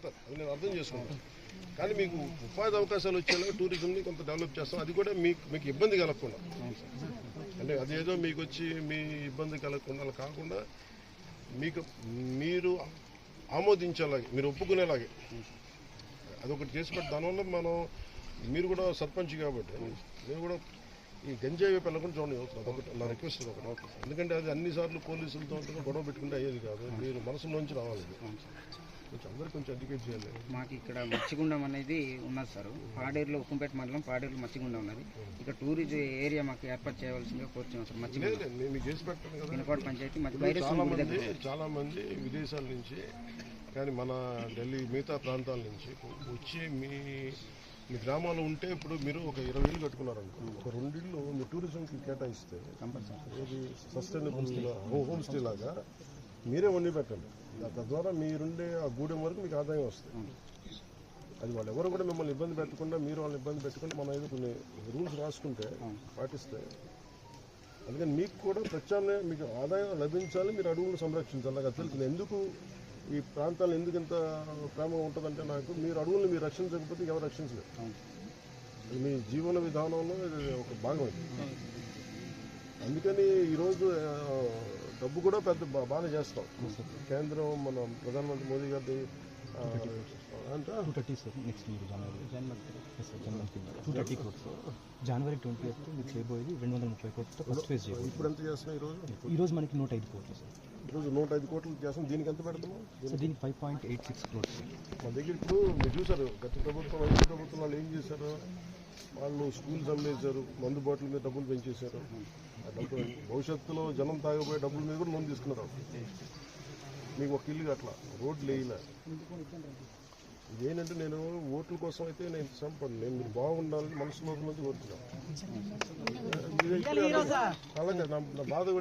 వెళ్తారు అది నేను అర్థం చేసుకుంటాను కానీ మీకు ఉపాధి అవకాశాలు వచ్చేలాగా టూరిజంని కొంత డెవలప్ చేస్తాం. అది కూడా మీకు మీకు ఇబ్బంది కలగకుండా. అంటే అదేదో మీకు వచ్చి మీ ఇబ్బంది కలగకుండా అలా కాకుండా మీకు మీరు ఆమోదించేలాగే మీరు ఒప్పుకునేలాగే. అదొకటి చేసి పెట్టి దానివల్ల మనం మీరు కూడా సర్పంచ్ కాబట్టి నేను కూడా ఈ గంజాయి వైపు వెళ్ళకుండా చూడండి. ఒకటి నా రిక్వెస్ట్ ఒకటి. ఎందుకంటే అది అన్నిసార్లు పోలీసులతో గొడవ పెట్టుకుంటే అయ్యేది కాదు. మీరు మనసులోంచి రావాలి. కొంచెం కొంచెం ఎడ్యుకేట్ చేయాలి. మాకు ఇక్కడ మచ్చిగుండం అనేది ఉన్నది సార్. పాడేరులో ఉక్కుంపేట మండలం పాడేరులో మచ్చిగుండం ఉన్నది. ఇక్కడ టూరిజం ఏరియా మాకు ఏర్పాటు చేయవలసిందిగా కోరుతున్నాం సార్ మచ్చిగుండం నేను చేసి పంచాయతీ చాలా మంది దగ్గర. చాలా మంది విదేశాల నుంచి కానీ మన ఢిల్లీ మిగతా ప్రాంతాల నుంచి వచ్చి మీ మీ గ్రామాల్లో ఉంటే ఇప్పుడు మీరు ఒక ఇరవై వేలు కట్టుకున్నారనుకో ఒక రెండిళ్ళు మీ టూరిజంకి కేటాయిస్తే సస్టైనబుల్ హోమ్ స్టే లాగా మీరే వండి పెట్టండి. తద్వారా మీరుండే ఆ గూడెం వరకు మీకు ఆదాయం వస్తుంది. అది వాళ్ళు ఎవరు కూడా మిమ్మల్ని ఇబ్బంది పెట్టకుండా మీరు వాళ్ళని ఇబ్బంది పెట్టకుండా మనం ఏదో కొన్ని రూల్స్ రాసుకుంటే పాటిస్తే అందుకని మీకు కూడా ప్రత్యామ్నాయం మీకు ఆదాయం లభించాలి మీరు అడవులను సంరక్షించాలి. నాకు అది తెలుసు. ఎందుకు ఈ ప్రాంతాలు ఎందుకు ఇంత ప్రేమ ఉంటుందంటే నాకు మీరు అడవులను మీరు రక్షించకపోతే ఎవరు రక్షించలేరు. మీ జీవన విధానంలో ఇది ఒక భాగం అందుకని ఈరోజు డబ్బు కూడా పెద్ద బాగానే చేస్తాం. కేంద్రం మన ప్రధానమంత్రి మోదీ గారి జనవరి ట్వంటీ ఎయిత్ మీకు చేయబోయేది రెండు వందల ముప్పై కోట్లతో ఫస్ట్ ఫేజ్ చేయబోయేది ఇప్పుడు ఎంత చేస్తున్నాం ఈరోజు ఈ రోజు మనకి నూట ఐదు కోట్లు సార్. ఈరోజు నూట ఐదు కోట్లు చేస్తాం. దీనికి ఎంత పెడతాము? సో దీనికి five point eight six crores. మన దగ్గర ఇప్పుడు మీరు చూసారు గత ప్రభుత్వం వైద్య ప్రభుత్వం వాళ్ళు ఏం చేశారు? వాళ్ళు స్కూల్స్ అమ్మేశారు మందు బాటిల్ మీద డబ్బులు పెంచేశారు. డబ్బులు భవిష్యత్తులో జనం తాగబోయే డబ్బుల మీద కూడా లోన్ తీసుకున్నారు మీకు ఒక ఇల్లు అట్లా రోడ్లు వేయలే. ఇదేంటంటే నేను ఓట్ల కోసం అయితే నేను సంపను నేను మీరు బాగుండాలని మనసులో నుంచి కోరుతున్నాను. అలాగే నా నా బాధ కూడా